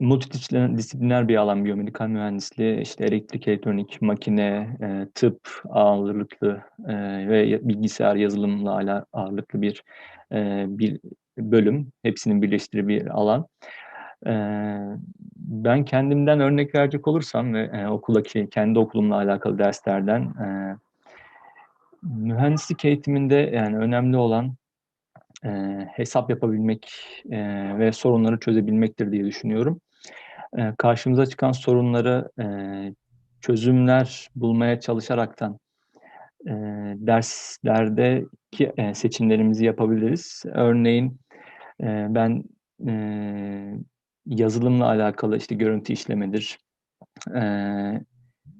multidisipliner bir alan biyomedikal mühendisliği. İşte elektrik, elektronik, makine, e, tıp ağırlıklı e, ve bilgisayar yazılımla ala, ağırlıklı bir e, bir bölüm. Hepsinin birleştiği bir alan. E, ben kendimden örnek verecek olursam ve e, okuldaki kendi okulumla alakalı derslerden e, mühendislik eğitiminde yani önemli olan e, hesap yapabilmek e, ve sorunları çözebilmektir diye düşünüyorum. E, karşımıza çıkan sorunları e, çözümler bulmaya çalışaraktan e, derslerdeki e, seçimlerimizi yapabiliriz. Örneğin e, ben e, yazılımla alakalı işte görüntü işlemedir, e,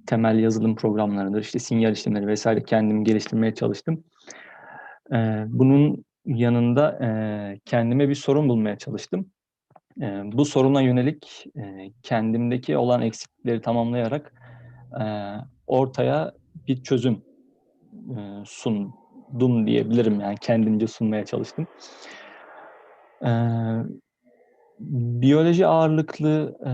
temel yazılım programlarıdır, işte sinyal işlemleri vesaire kendimi geliştirmeye çalıştım. E, bunun yanında e, kendime bir sorun bulmaya çalıştım. E, bu soruna yönelik e, kendimdeki olan eksiklikleri tamamlayarak e, ortaya bir çözüm e, sundum diyebilirim yani kendimce sunmaya çalıştım. E, biyoloji ağırlıklı e,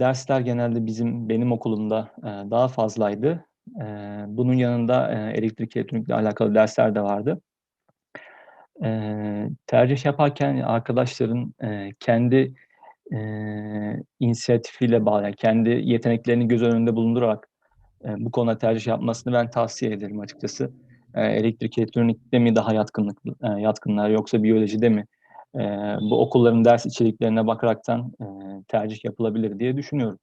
dersler genelde bizim benim okulumda e, daha fazlaydı. E, bunun yanında e, elektrik elektronikle alakalı dersler de vardı. E, tercih yaparken arkadaşların e, kendi e, inisiyatifiyle bağlı, yani kendi yeteneklerini göz önünde bulundurarak e, bu konuda tercih yapmasını ben tavsiye ederim açıkçası. E, elektrik elektronikte mi daha yatkınlık e, yatkınlar yoksa biyolojide mi? E, bu okulların ders içeriklerine bakaraktan e, tercih yapılabilir diye düşünüyorum.